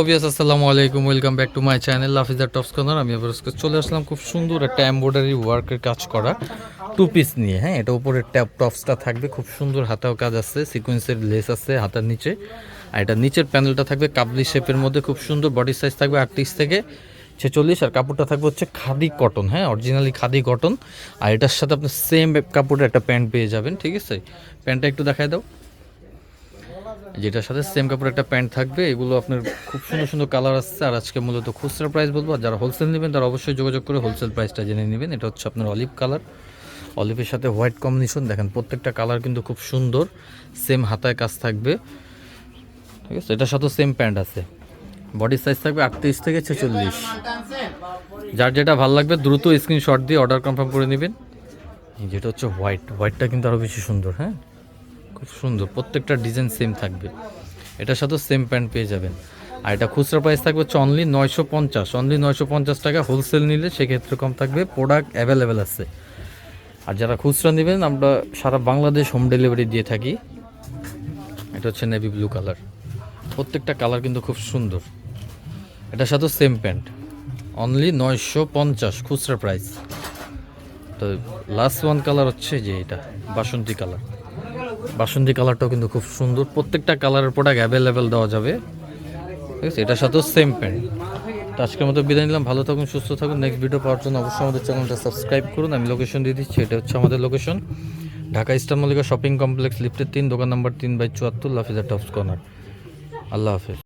Obvious আসসালামু আলাইকুম welcome back to my channel লাফিজার tops corner আমি আবার চলে আসলাম খুব সুন্দর একটা এমব্রয়ডারি ওয়ার্কের কাজ করা টু পিস নিয়ে হ্যাঁ? এটা উপরে ট্যাপ টপসটা থাকবে, খুব সুন্দর হাতাও কাজ আছে সিকোয়েন্সের লেস আছে হাতার নিচে। আর এটা নিচের প্যানেলটা থাকবে কাবলি শেপের মধ্যে, খুব সুন্দর বডি সাইজ থাকবে আটত্রিশ থেকে ছেচল্লিশ, আর কাপড়টা থাকবে হচ্ছে খাদি কটন হ্যাঁ? অরিজিনালি খাদি কটন আর এটার সাথে আপনি সেম কাপড়ের একটা প্যান্ট পেয়ে যাবেন, ঠিক আছে? প্যান্টটা একটু দেখায় দাও। যেটার সাথে সেম কাপড় একটা প্যান্ট থাকবে, এগুলো আপনার খুব সুন্দর সুন্দর কালার আসছে। আর আজকে মূলত খুচরা প্রাইস বলব, আর যারা হোলসেল নেবেন তারা অবশ্যই যোগাযোগ করে হোলসেল প্রাইসটা জেনে নেবেন। এটা হচ্ছে আপনার অলিভ কালার অলিভের সাথে হোয়াইট কম্বিনেশন দেখেন প্রত্যেকটা কালার কিন্তু খুব সুন্দর সেম হাতায় কাজ থাকবে। ঠিক আছে, এটার সাথেও সেম প্যান্ট আছে। বডি সাইজ থাকবে আটত্রিশ থেকে ছেচল্লিশ। যার যেটা ভালো লাগবে দ্রুত স্ক্রিনশট দিয়ে অর্ডার কনফার্ম করে নেবেন। যেটা হচ্ছে হোয়াইট হোয়াইটটা কিন্তু আরও বেশি সুন্দর হ্যাঁ? খুব সুন্দর, প্রত্যেকটা ডিজাইন সেম থাকবে। এটার সাথেও সেম প্যান্ট পেয়ে যাবেন। আর এটা খুচরা প্রাইস থাকবে হচ্ছে অনলি নয়শো পঞ্চাশ অনলি নয়শো পঞ্চাশ টাকা হোলসেল নিলে সেক্ষেত্রে কম থাকবে প্রোডাক্ট অ্যাভেলেবেল আছে। আর যারা খুচরা নেবেন, আমরা সারা বাংলাদেশ হোম ডেলিভারি দিয়ে থাকি। এটা হচ্ছে নেভি ব্লু কালার প্রত্যেকটা কালার কিন্তু খুব সুন্দর। এটার সাথেও সেম প্যান্ট অনলি নয়শো পঞ্চাশ খুচরা প্রাইস তো লাস্ট ওয়ান কালার হচ্ছে যে এটা, বাসন্তী কালার বাসন্তী কালারটাও কিন্তু খুব সুন্দর। প্রত্যেকটা কালারের প্রোডাক্ট অ্যাভেলেবেল দেওয়া যাবে। ঠিক আছে? এটার সাথেও সেম প্যান্ট আজকের মতো বিদায় নিলাম। ভালো থাকুন, সুস্থ থাকুন। নেক্সট ভিডিও পাওয়ার জন্য অবশ্যই আমাদের চ্যানেলটা সাবস্ক্রাইব করুন। আমি লোকেশন দিয়ে দিচ্ছি। এটা হচ্ছে আমাদের location Dhaka Eastern Mallika shopping complex, লিফটের তিন, দোকান নাম্বার তিন বাই চুয়াত্তর, লাফিজা টপস কর্নার। আল্লাহ হাফিজ।